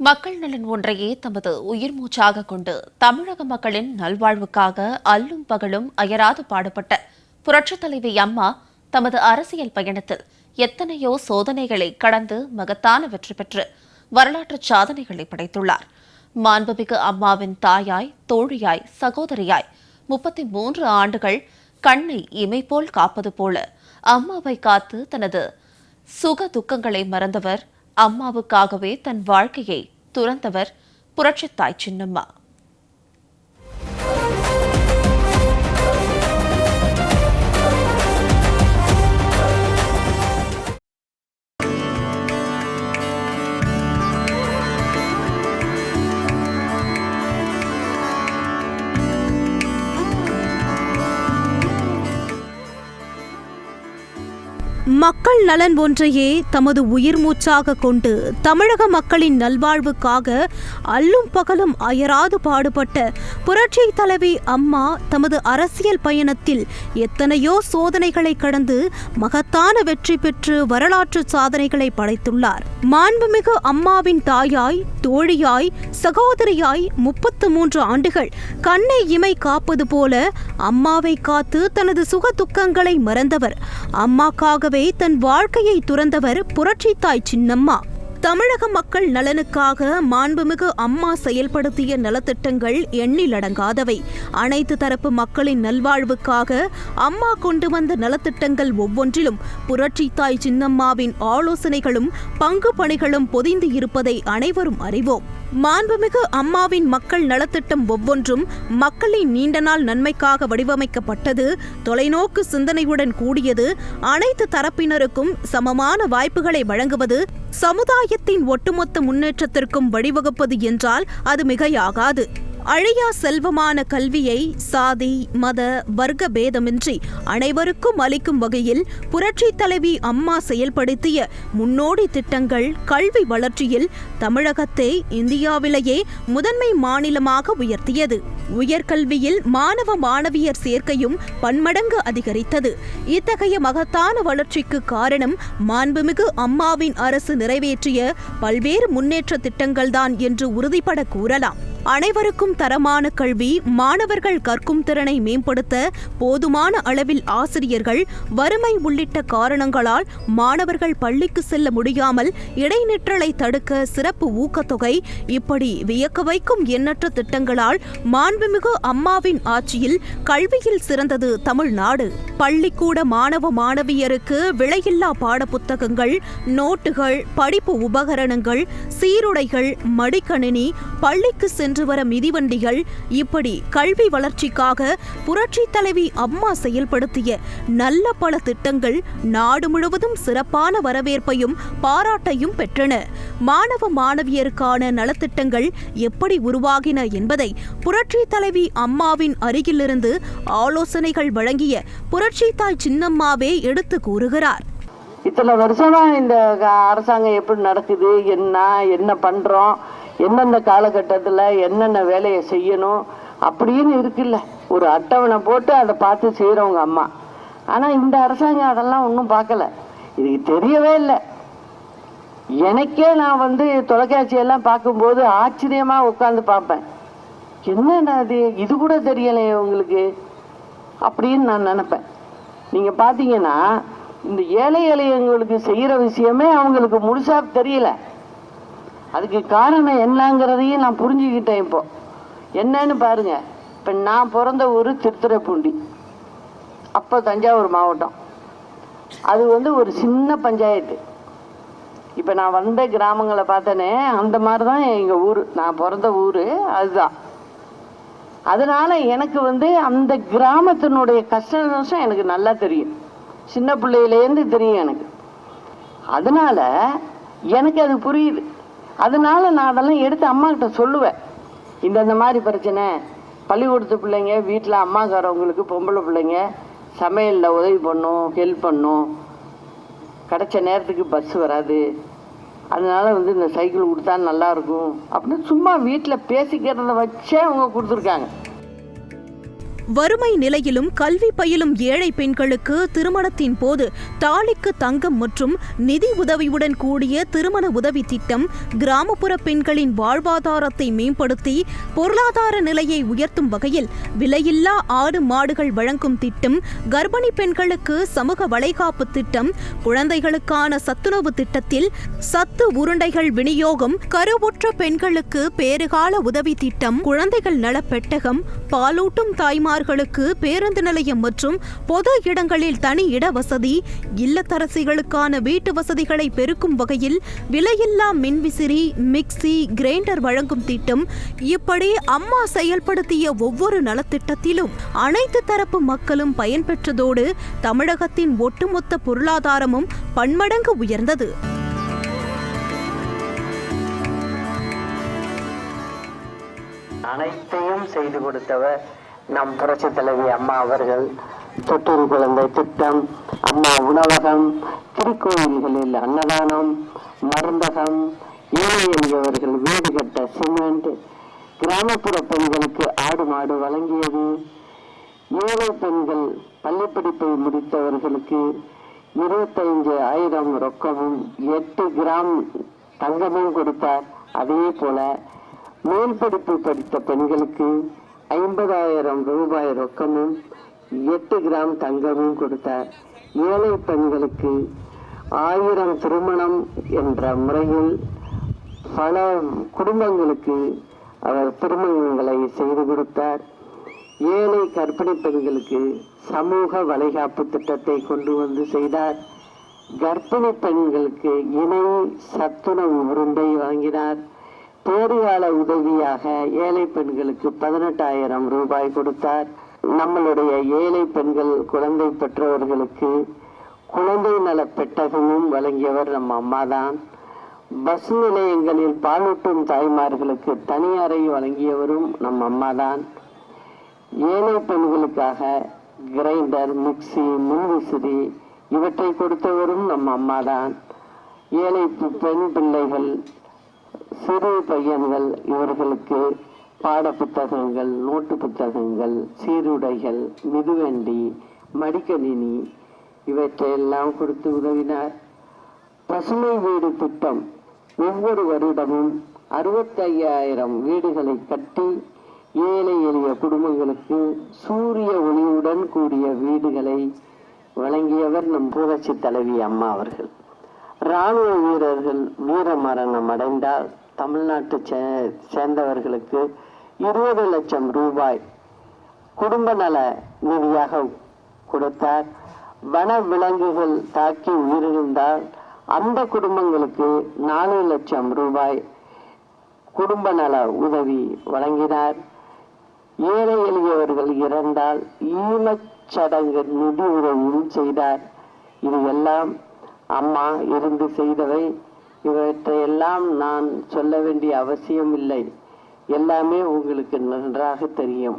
மக்கள் நலன் ஒன்றையே தமது உயிர் மூச்சாக கொண்டு தமிழக மக்களின் நல்வாழ்வுக்காக அல்லும் பகலும் அயராது பாடுபட்ட புரட்சித் தலைவி அம்மா தமது அரசியல் பயணத்தில் எத்தனையோ சோதனைகளை கடந்து மகத்தான வெற்றி பெற்று வரலாற்று சாதனைகளை படைத்துள்ளார். மாண்புமிகு அம்மாவின் தாயாய் தோழியாய் சகோதரியாய் முப்பத்தி மூன்று ஆண்டுகள் கண்ணை இமைபோல் காப்பது போல அம்மாவை காத்து தனது சுக துக்கங்களை மறந்தவர் அம்மாவுக்காகவே தன் வாழ்க்கையை துறந்தவர் புரட்சித்தாய் சின்னம்மா. மக்கள் நலன் ஒன்றையே தமது உயிர் மூச்சாக கொண்டு தமிழக மக்களின் நல்வாழ்வுக்காக அல்லும் பகலும் அயராது பாடுபட்ட புரட்சி தலைவி அம்மா தமது அரசியல் பயணத்தில் எத்தனையோ சோதனைகளை கடந்து மகத்தான வெற்றி பெற்று வரலாற்று சாதனைகளை படைத்துள்ளார். மாண்புமிகு அம்மாவின் தாயாய் தோழியாய் சகோதரியாய் முப்பத்து மூன்று ஆண்டுகள் கண்ணை இமை காப்பது போல அம்மாவை காத்து தனது சுக துக்கங்களை மறந்தவர். அம்மாக்காகவே தன் வாழ்க்கையை துறந்தவர் புரட்சித்தாய் சின்னம்மா. தமிழக மக்கள் நலனுக்காக மாண்புமிகு அம்மா செயல்படுத்திய நலத்திட்டங்கள் எண்ணிலடங்காதவை. அனைத்து தரப்பு மக்களின் நல்வாழ்வுக்காக அம்மா கொண்டு வந்த நலத்திட்டங்கள் ஒவ்வொன்றிலும் புரட்சித்தாய் சின்னம்மாவின் ஆலோசனைகளும் பங்கு பணிகளும் பொதிந்து இருப்பதை அனைவரும் அறிவோம். மாண்புமிகு அம்மாவின் மக்கள் நலத்திட்டம் ஒவ்வொன்றும் மக்களின் நீண்ட நாள் நன்மைக்காக வடிவமைக்கப்பட்டது. தொலைநோக்கு சிந்தனையுடன் கூடியது. அனைத்து தரப்பினருக்கும் சமமான வாய்ப்புகளை வழங்குவது சமுதாயத்தின் ஒட்டுமொத்த முன்னேற்றத்திற்கும் வழிவகுப்பது என்றால் அது மிகையாகாது. அழியா செல்வமான கல்வியை சாதி மத வர்க்க பேதமின்றி அனைவருக்கும் அளிக்கும் வகையில் புரட்சி தலைவி அம்மா செயல்படுத்திய முன்னோடி திட்டங்கள் கல்வி வளர்ச்சியில் தமிழகத்தை இந்தியாவிலேயே முதன்மை மாநிலமாக உயர்த்தியது. உயர்கல்வியில் மாணவ மாணவியர் சேர்க்கையும் பன்மடங்கு அதிகரித்தது. இத்தகைய மகத்தான வளர்ச்சிக்கு காரணம் மாண்புமிகு அம்மாவின் அரசு நிறைவேற்றிய பல்வேறு முன்னேற்ற திட்டங்கள்தான் என்று உறுதிபட கூறலாம். அனைவருக்கும் தரமான கல்வி மாணவர்கள் கற்கும் திறனை மேம்படுத்த போதுமான அளவில் ஆசிரியர்கள் வறுமை உள்ளிட்ட காரணங்களால் மாணவர்கள் பள்ளிக்கு செல்ல முடியாமல் இடைநிற்றலை தடுக்க சிறப்பு ஊக்கத்தொகை இப்படி வியக்க வைக்கும் எண்ணற்ற திட்டங்களால் மாண்புமிகு அம்மாவின் ஆட்சியில் கல்வியில் சிறந்தது தமிழ்நாடு. பள்ளிக்கூட மாணவ மாணவியருக்கு விலையில்லா பாடப்புத்தகங்கள் நோட்டுகள் படிப்பு உபகரணங்கள் சீருடைகள் மடிக்கணினி பள்ளிக்கு சென்று சென்று வர மிதிவண்டிகள் இப்படி கல்வி வளர்ச்சிக்காக புரட்சி தலைவி அம்மா செயல்படுத்திய நல்ல பல திட்டங்கள் நாடு முழுவதும் சிறப்பான வரவேற்பையும் பாராட்டையும் பெற்றன. மாணவ மாணவியருக்கான நலத்திட்டங்கள் எப்படி உருவாகின என்பதை புரட்சி தலைவி அம்மாவின் அருகிலிருந்து ஆலோசனைகள் வழங்கிய புரட்சி தாய் சின்னம்மாவே எடுத்து கூறுகிறார். இத்தனை வருஷமா இந்த அரசாங்கம் எப்படி நடக்குது என்ன என்ன பண்றோம் எந்தெந்த காலகட்டத்தில் என்னென்ன வேலையை செய்யணும் அப்படின்னு இருக்குல்ல. ஒரு அட்டவணை போட்டு அதை பார்த்து செய்கிறவங்க அம்மா. ஆனால் இந்த அரசாங்கம் அதெல்லாம் ஒன்றும் பார்க்கல. இதுக்கு தெரியவே இல்லை. எனக்கே நான் வந்து தொலைக்காட்சியெல்லாம் பார்க்கும்போது ஆச்சரியமாக உட்காந்து பார்ப்பேன். என்னென்ன அது இது கூட தெரியலையே உங்களுக்கு? அப்படின்னு நான் நினப்பேன். நீங்கள் பார்த்தீங்கன்னா இந்த ஏழை எளியவங்களுக்கு செய்கிற விஷயமே அவங்களுக்கு முழுசாக தெரியல. அதுக்கு காரணம் என்னங்கிறதையும் நான் புரிஞ்சுக்கிட்டேன் இப்போ. என்னன்னு பாருங்க. இப்போ நான் பிறந்த ஊர் திருத்துறைப்பூண்டி. அப்போ தஞ்சாவூர் மாவட்டம். அது வந்து ஒரு சின்ன பஞ்சாயத்து. இப்போ நான் வந்த கிராமங்களை பார்த்தேனே அந்த மாதிரி தான் எங்கள் ஊர். நான் பிறந்த ஊர் அதுதான். அதனால எனக்கு வந்து அந்த கிராமத்தினுடைய கஷ்ட நஷ்டம் எனக்கு நல்லா தெரியும். சின்ன பிள்ளையிலேருந்து தெரியும் எனக்கு. அதனால எனக்கு அது புரியுது. அதனால நான் அதெல்லாம் எடுத்து அம்மா கிட்ட சொல்லுவேன். இந்த இந்த மாதிரி பிரச்சனை பள்ளிக்கூடத்து பிள்ளைங்க வீட்டில் அம்மாக்காரவங்களுக்கு பொம்பளை பிள்ளைங்க சமையலில் உதவி பண்ணும் ஹெல்ப் பண்ணும். கிடைச்ச நேரத்துக்கு பஸ் வராது. அதனால வந்து இந்த சைக்கிள் கொடுத்தா நல்லாயிருக்கும் அப்படின்னு சும்மா வீட்டில் பேசிக்கிறத வச்சே அவங்க கொடுத்துருக்காங்க. வறுமை நிலையிலும் கல்வி பயிலும் ஏழை பெண்களுக்கு திருமணத்தின் போது தாலிக்கு தங்கம் மற்றும் நிதி உதவியுடன் கூடிய திருமண உதவி திட்டம் கிராமப்புற பெண்களின் வாழ்வாதாரத்தை மேம்படுத்தி பொருளாதார நிலையை உயர்த்தும் வகையில் விலையில்லா ஆடு மாடுகள் வழங்கும் திட்டம் கர்ப்பிணி பெண்களுக்கு சமூக வளைகாப்பு திட்டம் குழந்தைகளுக்கான சத்துணவு திட்டத்தில் சத்து உருண்டைகள் விநியோகம் கருவுற்ற பெண்களுக்கு பேறுகால உதவி திட்டம் குழந்தைகள் நல பெட்டகம் பாலூட்டும் தாய்மார்களுக்கு பேருந்து நிலையம் மற்றும் பொது இடங்களில் தனி இட வசதி இல்லத்தரசிகளுக்கான வீட்டு வசதிகளை பெருக்கும் வகையில் விலையில்லா மின்விசிறி மிக்சி கிரைண்டர் வழங்கும் திட்டம் இப்படி அம்மா செயல்படுத்திய ஒவ்வொரு நலத்திட்டத்திலும் அனைத்து தரப்பு மக்களும் பயன்பெற்றதோடு தமிழகத்தின் ஒட்டுமொத்த பொருளாதாரமும் பன்மடங்கு உயர்ந்தது. அனைத்தையும் செய்து கொடுத்தவர் நம் புரட்சி தலைவி அம்மா அவர்கள் தொட்டில் குழந்தை திட்டம் அம்மா உணவகம் திருக்கோயில்களில் அன்னதானம் மருந்தகம் ஏழை எளியவர்கள் வீடு கட்ட சிமெண்ட் கிராமப்புற பெண்களுக்கு ஆடு மாடு வழங்கியது. ஏழை பெண்கள் பள்ளிப்படிப்பை முடித்தவர்களுக்கு இருபத்தைந்து ஆயிரம் ரொக்கமும் எட்டு கிராம் தங்கமும் கொடுத்தார். அதே போல மேல் படிப்பு படித்த பெண்களுக்கு ஐம்பதாயிரம் ரூபாய் ரொக்கமும் எட்டு கிராம் தங்கமும் கொடுத்தார். ஏழை பெண்களுக்கு ஆயிரம் திருமணம் என்ற முறையில் பல குடும்பங்களுக்கு அவர் திருமணங்களை செய்து கொடுத்தார். ஏழை கர்ப்பிணி பெண்களுக்கு சமூக வளைகாப்பு திட்டத்தை கொண்டு வந்து செய்தார். கர்ப்பிணி பெண்களுக்கு இணை சத்துணவு உருண்டை வாங்கினார். பேறுகால உதவியாக ஏழை பெண்களுக்கு பதினெட்டாயிரம் ரூபாய் கொடுத்தார். நம்மளுடைய ஏழை பெண்கள் குழந்தை பெற்றவர்களுக்கு குழந்தை நல பெட்டகமும் வழங்கியவர் நம் அம்மாதான். பஸ் நிலையங்களில் பாலூட்டும் தாய்மார்களுக்கு தனி அறை வழங்கியவரும் நம் அம்மாதான். ஏழை பெண்களுக்காக கிரைண்டர் மிக்சி மின்விசிறி இவற்றை கொடுத்தவரும் நம் அம்மாதான். ஏழை பெண் பிள்ளைகள் சிறு பையன்கள் இவர்களுக்கு பாட புத்தகங்கள் நோட்டு புத்தகங்கள் சீருடைகள் மிதுவண்டி மடிக்கணினி இவற்றையெல்லாம் கொடுத்து உதவினார். பசுமை வீடு திட்டம் ஒவ்வொரு வருடமும் அறுபத்தையாயிரம் வீடுகளை கட்டி ஏழை எளிய குடும்பங்களுக்கு சூரிய ஒளியுடன் கூடிய வீடுகளை வழங்கியவர் நம் புரட்சி தலைவி அம்மா அவர்கள். ராணுவ வீரர்கள் வீர மரணம் அடைந்தால் தமிழ்நாட்டை சே- சேர்ந்தவர்களுக்கு இருபது லட்சம் ரூபாய் குடும்ப நல நிதியாக கொடுத்தார். வன விலங்குகள் தாக்கி உயிரிழந்தால் அந்த குடும்பங்களுக்கு நாலு லட்சம் ரூபாய் குடும்ப நல உதவி வழங்கினார். ஏழை எளியவர்கள் இறந்தால் ஈமச்சடங்கு நிதி உதவியும் செய்தார். இது எல்லாம் அம்மா இருந்து செய்தவை. இவற்றையெல்லாம் நான் சொல்ல வேண்டிய அவசியம் இல்லை. எல்லாமே உங்களுக்கு நன்றாக தெரியும்.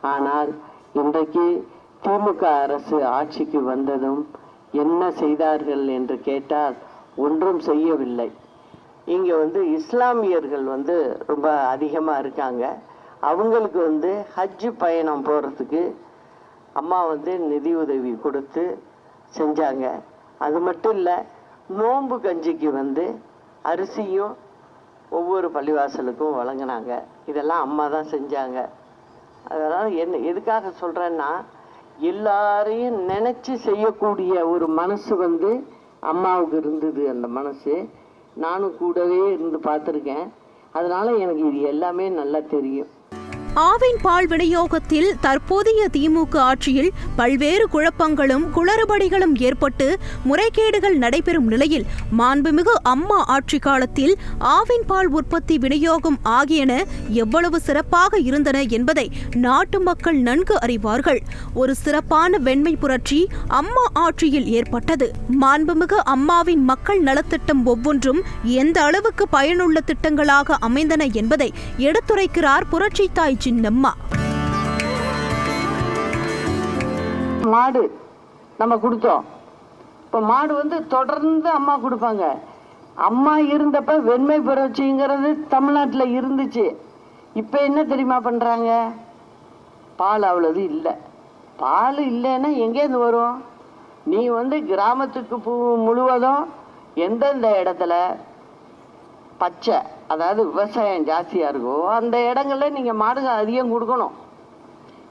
ஆனால் இன்றைக்கு திமுக அரசு ஆட்சிக்கு வந்ததும் என்ன செய்தார்கள் என்று கேட்டால் ஒன்றும் செய்யவில்லை. இங்கே வந்து இஸ்லாமியர்கள் வந்து ரொம்ப அதிகமாக இருக்காங்க. அவங்களுக்கு வந்து ஹஜ்ஜு பயணம் போகிறதுக்கு அம்மா வந்து நிதி உதவி கொடுத்து செஞ்சாங்க. அது மட்டும் இல்லை நோம்பு கஞ்சிக்கு வந்து அரிசியும் ஒவ்வொரு பள்ளிவாசலுக்கும் வழங்கினாங்க. இதெல்லாம் அம்மா தான் செஞ்சாங்க. அதனால் என்ன எதுக்காக சொல்கிறேன்னா எல்லாரையும் நினச்சி செய்யக்கூடிய ஒரு மனசு வந்து அம்மாவுக்கு இருந்தது அந்த மனசு. நானும் கூடவே இருந்து பார்த்துருக்கேன். அதனால் எனக்கு இது எல்லாமே நல்லா தெரியும். ஆவின் பால் விநியோகத்தில் தற்போதைய திமுக ஆட்சியில் பல்வேறு குழப்பங்களும் குளறுபடிகளும் ஏற்பட்டு முறைகேடுகள் நடைபெறும் நிலையில் மாண்புமிகு அம்மா ஆட்சி காலத்தில் ஆவின் பால் உற்பத்தி விநியோகம் ஆகியன எவ்வளவு சிறப்பாக இருந்தன என்பதை நாட்டு மக்கள் நன்கு அறிவார்கள். ஒரு சிறப்பான வெண்மை புரட்சி அம்மா ஆட்சியில் ஏற்பட்டது. மாண்புமிகு அம்மாவின் மக்கள் நலத்திட்டம் ஒவ்வொன்றும் எந்த அளவுக்கு பயனுள்ள திட்டங்களாக அமைந்தன என்பதை எடுத்துரைக்கிறார் புரட்சி தாய் சின்னம்மா. மாடு நம்ம கொடுத்தோம். இப்போ மாடு வந்து தொடர்ந்து அம்மா கொடுப்பாங்க. அம்மா இருந்தப்ப வெண்மை புரட்சிங்கிறது தமிழ்நாட்டில் இருந்துச்சு. இப்போ என்ன தெரியுமா பண்ணுறாங்க பால் அவ்வளவு இல்லை. பால் இல்லைன்னா எங்கேருந்து வரும்? நீ வந்து கிராமத்துக்கு பூ முழுவதும் எந்தெந்த இடத்துல? பச்சை அதாவது விவசாயம் ஜாஸ்தியாக இருக்கோ அந்த இடங்களில் நீங்கள் மாடுங்க அதிகம் கொடுக்கணும்.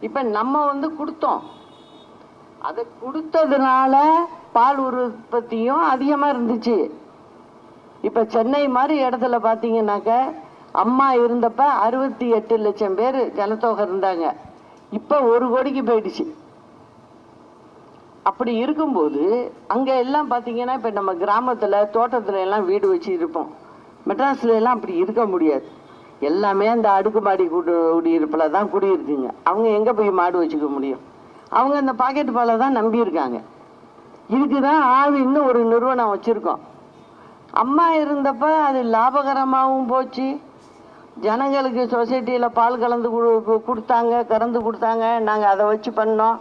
இப்போ நம்ம வந்து கொடுத்தோம். அதை கொடுத்ததுனால பால் உற்பத்தியும் அதிகமாக இருந்துச்சு. இப்போ சென்னை மாதிரி இடத்துல பார்த்தீங்கன்னாக்க அம்மா இருந்தப்ப அறுபத்தி எட்டு லட்சம் பேர் ஜனத்தொகை இருந்தாங்க. இப்போ ஒரு கோடிக்கு போயிடுச்சு. அப்படி இருக்கும்போது அங்கே எல்லாம் பார்த்தீங்கன்னா இப்போ நம்ம கிராமத்தில் தோட்டத்தில் எல்லாம் வீடு வச்சு இருப்போம் மெட்ராஸ்ல எல்லாம் அப்படி இருக்க முடியாது. எல்லாமே அந்த அடுக்குமாடி குடி குடியிருப்பில் தான் குடியிருக்குங்க. அவங்க எங்கே போய் மாடு வச்சுக்க முடியும்? அவங்க அந்த பாக்கெட் பாலை தான் நம்பியிருக்காங்க. இதுக்கு தான் ஆவின்னு ஒரு நிறுவனம் வச்சுருக்கோம். அம்மா இருந்தப்ப அது லாபகரமாகவும் போச்சு. ஜனங்களுக்கு சொசைட்டியில் பால் கலந்து கொடுத்தாங்க கறந்து கொடுத்தாங்க. நாங்கள் அதை வச்சு பண்ணோம்.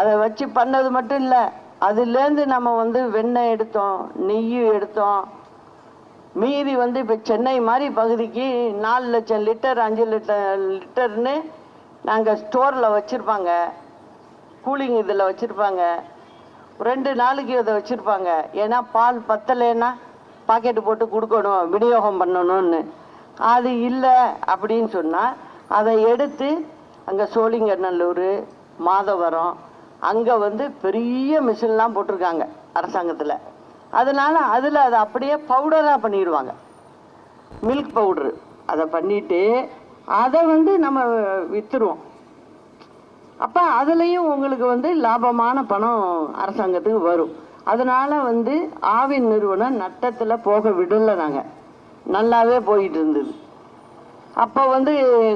அதை வச்சு பண்ணது மட்டும் இல்லை அதுலேருந்து நம்ம வந்து வெண்ணெய் எடுத்தோம் நெய் எடுத்தோம். மீதி வந்து இப்போ சென்னை மாதிரி பகுதிக்கு நாலு லட்சம் லிட்டர் அஞ்சு லிட்டர் லிட்டர்னு நாங்கள் ஸ்டோரில் வச்சுருப்பாங்க. கூலிங் இதில் வச்சுருப்பாங்க. ரெண்டு நாளைக்கு இதை வச்சுருப்பாங்க. ஏன்னா பால் பத்தலைன்னா பாக்கெட்டு போட்டு கொடுக்கணும் விநியோகம் பண்ணணும்னு. அது இல்லை அப்படின்னு சொன்னால் அதை எடுத்து அங்கே சோழிங்கநல்லூர் மாதவரம் அங்கே வந்து பெரிய மிஷின்லாம் போட்டிருக்காங்க அரசாங்கத்தில். அதனால் அதில் அதை அப்படியே பவுடராக பண்ணிடுவாங்க. மில்க் பவுடரு அதை பண்ணிவிட்டு அதை வந்து நம்ம விற்றுருவோம் அப்போ அதுலேயும் உங்களுக்கு வந்து லாபமான பணம் அரசாங்கத்துக்கு வரும். அதனால் வந்து ஆவின் நிறுவனம் நட்டத்தில் போக விடலை நாங்கள் நல்லாவே போயிட்டு இருந்தது. அப்போ வந்து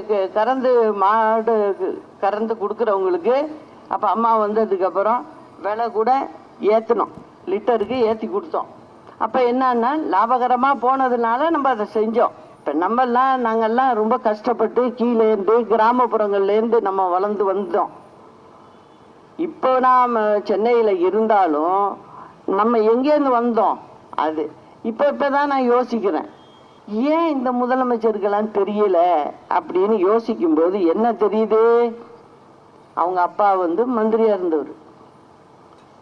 க- கறந்து மாடு கறந்து கொடுக்குறவங்களுக்கு அப்போ அம்மா வந்ததுக்கப்புறம் விலை கூட ஏற்றினோம் லிட்டருக்கு ஏற்றி கொடுத்தோம் அப்போ என்னன்னா லாபகரமாக போனதுனால நம்ம அதை செஞ்சோம். இப்போ நம்மெல்லாம் நாங்கள்லாம் ரொம்ப கஷ்டப்பட்டு கீழேருந்து கிராமப்புறங்கள்லேருந்து நம்ம வளர்ந்து வந்தோம். இப்போ நாம் சென்னையில் இருந்தாலும் நம்ம எங்கேருந்து வந்தோம்? அது. இப்போ இப்போ தான் நான் யோசிக்கிறேன். ஏன் இந்த முதலமைச்சருக்கெல்லாம் தெரியல? அப்படின்னு யோசிக்கும்போது என்ன தெரியுது? அவங்க அப்பா வந்து மந்திரியாக இருந்தவர்.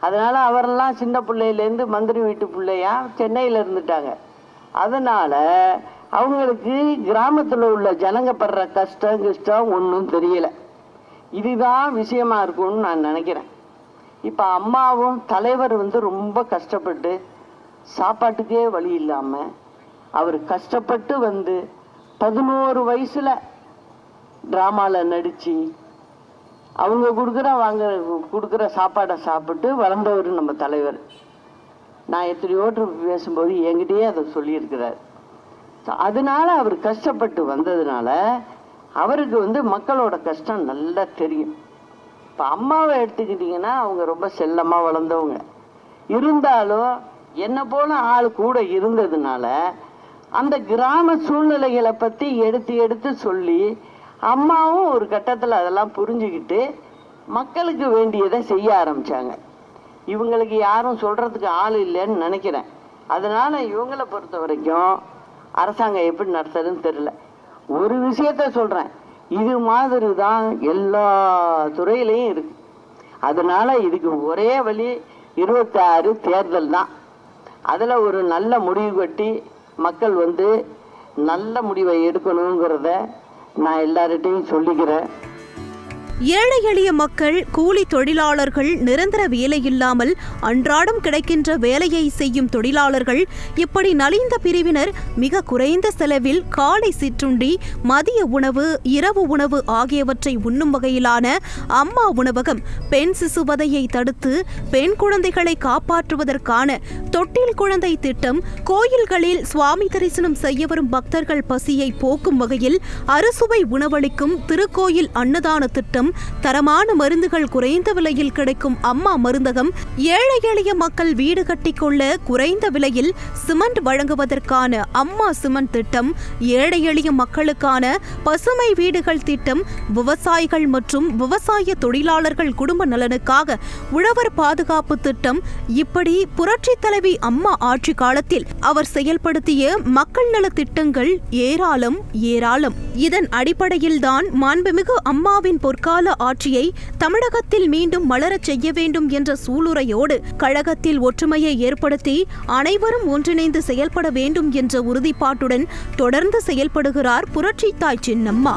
அதனால அவரெல்லாம் சின்ன பிள்ளையிலேருந்து மந்திரி வீட்டு பிள்ளையா சென்னையில் இருந்துட்டாங்க. அதனால அவங்களுக்கு கிராமத்தில் உள்ள ஜனங்க படுற கஷ்டம் கஷ்டம் ஒன்றும் தெரியலை. இதுதான் விஷயமா இருக்கும்னு நான் நினைக்கிறேன். இப்போ அம்மாவும் தலைவர் வந்து ரொம்ப கஷ்டப்பட்டு சாப்பாட்டுக்கே வழி இல்லாமல் அவர் கஷ்டப்பட்டு வந்து பதினோரு வயசில் ட்ராமாவில் நடித்து அவங்க கொடுக்குற வாங்க கொடுக்குற சாப்பாடை சாப்பிட்டு வளர்ந்தவர் நம்ம தலைவர். நான் எத்தனையோ பேசும்போது என்கிட்டயே அதை சொல்லியிருக்கிறார். அதனால அவர் கஷ்டப்பட்டு வந்ததுனால அவருக்கு வந்து மக்களோட கஷ்டம் நல்லா தெரியும். இப்போ அம்மாவை எடுத்துக்கிட்டிங்கன்னா அவங்க ரொம்ப செல்லமாக வளர்ந்தவங்க. இருந்தாலும் என்ன போல ஆள் கூட இருந்ததுனால அந்த கிராம சூழ்நிலைகளை பற்றி எடுத்து எடுத்து சொல்லி அம்மாவும் ஒரு கட்டத்தில் அதெல்லாம் புரிஞ்சுக்கிட்டு மக்களுக்கு வேண்டியதை செய்ய ஆரம்பித்தாங்க இவங்களுக்கு யாரும் சொல்கிறதுக்கு ஆள் இல்லைன்னு நினைக்கிறேன். அதனால் இவங்களை பொறுத்த வரைக்கும் அரசாங்கம் எப்படி நடத்துறதுன்னு தெரில ஒரு விஷயத்த சொல்கிறேன் இது மாதிரி தான் எல்லா துறையிலையும் இருக்கு. அதனால் இதுக்கு ஒரே வழி இருபத்தாறு தேர்தல் தான். அதில் ஒரு நல்ல முடிவு கட்டி மக்கள் வந்து நல்ல முடிவை எடுக்கணுங்கிறத நான் எல்லார்கிட்டையும் சொல்லிக்கிறேன். ஏழை எளிய மக்கள் கூலி தொழிலாளர்கள் நிரந்தர வேலையில்லாமல் அன்றாடம் கிடைக்கின்ற வேலையை செய்யும் தொழிலாளர்கள் இப்படி நலிந்த பிரிவினர் மிக குறைந்த செலவில் காலை சிற்றுண்டி மதிய உணவு இரவு உணவு ஆகியவற்றை உண்ணும் வகையிலான அம்மா உணவகம் பெண் சிசுவதையை தடுத்து பெண் குழந்தைகளை காப்பாற்றுவதற்கான தொட்டில் குழந்தை திட்டம் கோயில்களில் சுவாமி தரிசனம் செய்ய வரும் பக்தர்கள் பசியை போக்கும் வகையில் அறுசுவை உணவளிக்கும் திருக்கோயில் அன்னதான திட்டம் தரமான மருந்துகள் குறைந்த விலையில் கிடைக்கும் அம்மா மருந்தகம் ஏழை எளிய மக்கள் வீடு கட்டிக்கொள்ள குறைந்த விலையில் சிமெண்ட் வழங்குவதற்கான அம்மா சிமெண்ட் திட்டம் ஏழை எளிய மக்களுக்கான பசுமை வீடுகள் திட்டம் விவசாயிகள் மற்றும் விவசாய தொழிலாளர்கள் குடும்ப நலனுக்காக உழவர் பாதுகாப்பு திட்டம் இப்படி புரட்சி தலைவி அம்மா ஆட்சி காலத்தில் அவர் செயல்படுத்திய மக்கள் நல திட்டங்கள் ஏராளம் ஏராளம். இதன் அடிப்படையில்தான் மாண்புமிகு அம்மாவின் பொற்கால கால ஆட்சியை தமிழகத்தில் மீண்டும் மலரச் செய்ய வேண்டும் என்ற சூளுரையோடு கழகத்தில் ஒற்றுமையை ஏற்படுத்தி அனைவரும் ஒன்றிணைந்து செயல்பட வேண்டும் என்ற உறுதிப்பாட்டுடன் தொடர்ந்து செயல்படுகிறார் புரட்சித்தாய் சின்னம்மா.